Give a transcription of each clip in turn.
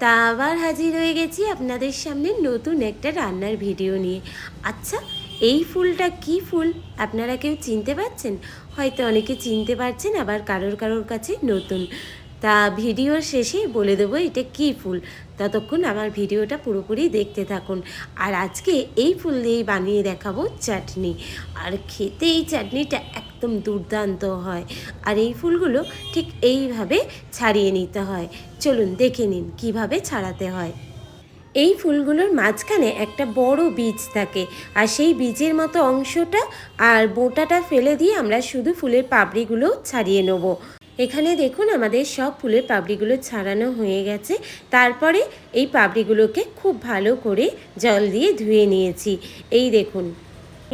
তা আবার হাজির হয়ে গেছি আপনাদের সামনে নতুন একটা রান্নার ভিডিও নিয়ে। আচ্ছা এই ফুলটা কি ফুল? আপনারা কেউ চিনতে পারছেন? হয়তো অনেকে চিনতে পারছেন, আবার কারোর কারোর কাছে নতুন। তা ভিডিওর শেষে বলে দেবো এটা কি ফুল? ততক্ষণ আমার ভিডিওটা পুরোপুরি দেখতে থাকুন। আর আজকে এই ফুল দিয়েই বানিয়ে দেখাবো চাটনি। আর খেতে এই চাটনিটা একদম দুর্দান্ত হয়। আর এই ফুলগুলো ঠিক এইভাবে ছাড়িয়ে নিতে হয়। চলুন দেখে নিন কীভাবে ছাড়াতে হয়। এই ফুলগুলোর মাঝখানে একটা বড় বীজ থাকে। আর সেই বীজের মতো অংশটা আর বোটাটা ফেলে দিয়ে আমরা শুধু ফুলের পাপড়িগুলো ছাড়িয়ে নেব। এখানে দেখুন আমাদের সব ফুলের পাপড়িগুলো ছাড়ানো হয়ে গেছে। তারপরে এই পাপড়িগুলোকে খুব ভালো করে জল দিয়ে ধুয়ে নিয়েছি। এই দেখুন।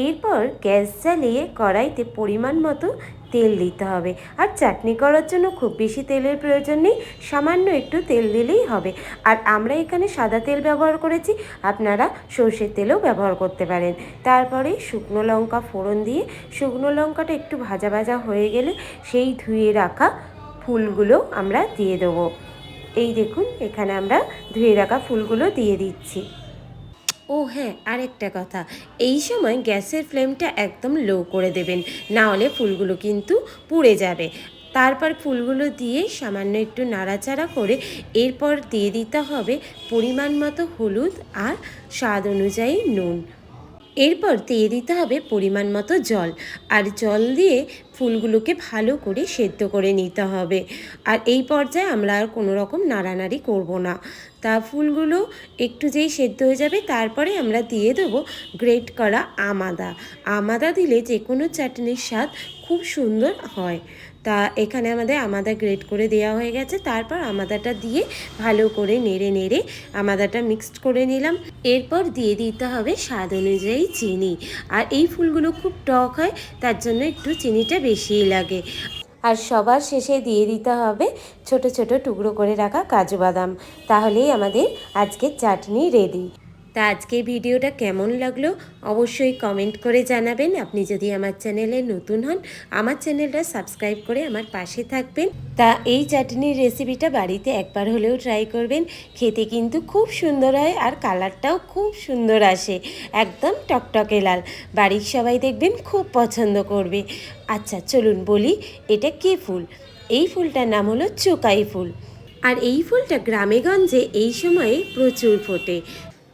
এরপর গ্যাস জ্বালিয়ে কড়াইতে পরিমাণ মতো তেল দিতে হবে। আর চাটনি করার জন্য খুব বেশি তেলের প্রয়োজন নেই, সামান্য একটু তেল দিলেই হবে। আর আমরা এখানে সাদা তেল ব্যবহার করেছি, আপনারা সর্ষের তেলও ব্যবহার করতে পারেন। তারপরে শুকনো লঙ্কা ফোড়ন দিয়ে, শুকনো লঙ্কাটা একটু ভাজা ভাজা হয়ে গেলে সেই ধুয়ে রাখা ফুলগুলো আমরা দিয়ে দেবো। এই দেখুন, এখানে আমরা ধুয়ে রাখা ফুলগুলো দিয়ে দিচ্ছি। ও হ্যাঁ আরেকটা কথা। এই সময় গ্যাসের ফ্লেমটা একদম লো করে দেবেন, না হলে ফুলগুলো কিন্তু পুড়ে যাবে। তারপর ফুলগুলো দিয়ে সামান্য একটু নাড়াচাড়া করে এরপর দিয়ে দিতে হবে পরিমাণ মতো হলুদ আর স্বাদ অনুযায়ী নুন। এরপর দিয়ে দিতে হবে পরিমাণ মতো জল আর জল দিয়ে ফুলগুলোকে ভালো করে সেদ্ধ করে নিতে হবে। আর এই পর্যায়ে আমরা আর কোনো রকম নাড়ানাড়ি করব না। তা ফুলগুলো একটু যেই সেদ্ধ হয়ে যাবে, তারপরে আমরা দিয়ে দেবো গ্রেট করা আমাদা। আমাদা দিলে যে কোনো চাটনির স্বাদ খুব সুন্দর হয়। তা এখানে আমাদের আমাদা গ্রেট করে দেওয়া হয়ে গেছে, তারপর আমাদাটা দিয়ে ভালো করে নেড়ে নেড়ে আমাদাটা মিক্সড করে নিলাম। এরপর দিয়ে দিতে হবে স্বাদ অনুযায়ী চিনি। আর এই ফুলগুলো খুব টক হয়, তার জন্য একটু চিনিটা বেশিই লাগে। আর সবার শেষে দিয়ে দিতে হবে ছোট ছোট টুকরো করে রাখা কাজু বাদাম। তাহলেই আমাদের আজকের চাটনি রেডি তা আজকে ভিডিওটা কেমন লাগল অবশ্যই কমেন্ট করে জানাবেন। আপনি যদি আমার চ্যানেলে নতুন হন, আমার চ্যানেলটা সাবস্ক্রাইব করে আমার পাশে থাকবেন। তা এই চাটনির রেসিপিটা বাড়িতে একবার হলেও ট্রাই করবেন। খেতে কিন্তু খুব সুন্দর হয় আর কালারটাও খুব সুন্দর আসে। একদম টকটকে লাল। বাড়ির সবাই দেখবেন খুব পছন্দ করবে। আচ্ছা চলুন বলি, এটা কী ফুল? এই ফুলটার নাম হলো চোকাই ফুল। আর এই ফুলটা গ্রামেগঞ্জে এই সময়ে প্রচুর ফোটে।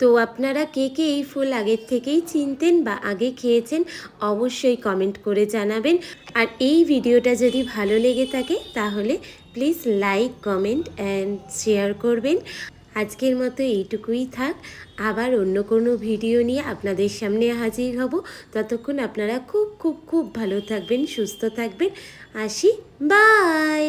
তো আপনারা কে কে এই ফুল আগের থেকেই চিনতেন বা আগে খেয়েছেন অবশ্যই কমেন্ট করে জানাবেন। আর এই ভিডিওটা যদি ভালো লেগে থাকে তাহলে please like comment and share করবেন। আজকের মতো এইটুকুই থাক। আবার অন্য কোনো ভিডিও নিয়ে আপনাদের সামনে হাজির হব। ততক্ষণ আপনারা খুব খুব খুব ভালো থাকবেন, সুস্থ থাকবেন। আসি বাই